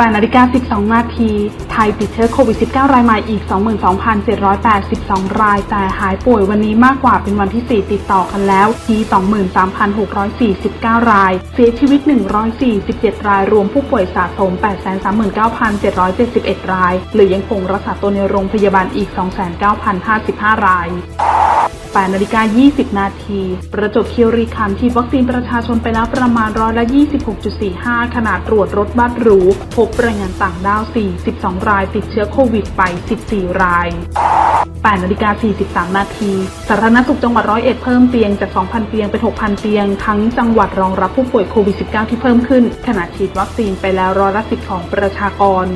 8นาฬิกา 12 นาที ไทยติดเชื้อโควิด -19 รายใหม่อีก 22,782 ราย แต่หายป่วยวันนี้มากกว่าเป็นวันที่ 4 ติดต่อกันแล้วที่ 23,649 ราย เสียชีวิต 147 ราย รวมผู้ป่วยสะสม 839,771 ราย หรือยังคงรักษาตัวในโรงพยาบาลอีก 29,055 ราย 8นาฬิกา 20 นาที ประจวบคีรีขันธ์ฉีดวัคซีนประชาชนไปแล้วประมาณร้อยละ 26.45 ขนาดตรวจรถบัสหรู พบแรงงานต่างด้าว 42 รายติดเชื้อโควิดไป 14 ราย8นาฬิกา 43 นาที สาธารณสุขจังหวัดร้อยเอ็ดเพิ่มเตียงจาก 2,000 เตียงเป็น 6,000 เตียง ทั้งจังหวัดรองรับผู้ป่วยโควิด -19 ที่เพิ่มขึ้น ขณะฉีดวัคซีนไปแล้วร้อยละ 10 ของประชากร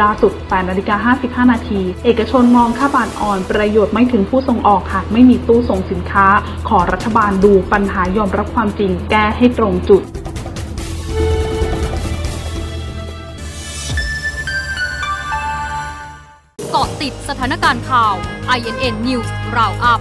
ล่าสุด8นาฬิกา55 นาที เอกชนมองค่าบาทอ่อนประโยชน์ไม่ถึงผู้ส่งออกหากไม่มีตู้ส่งสินค้า ขอรัฐบาลดูปัญหายอมรับความจริง แก้ให้ตรงจุดเกาะติดสถานการณ์ข่าว INN News Roundup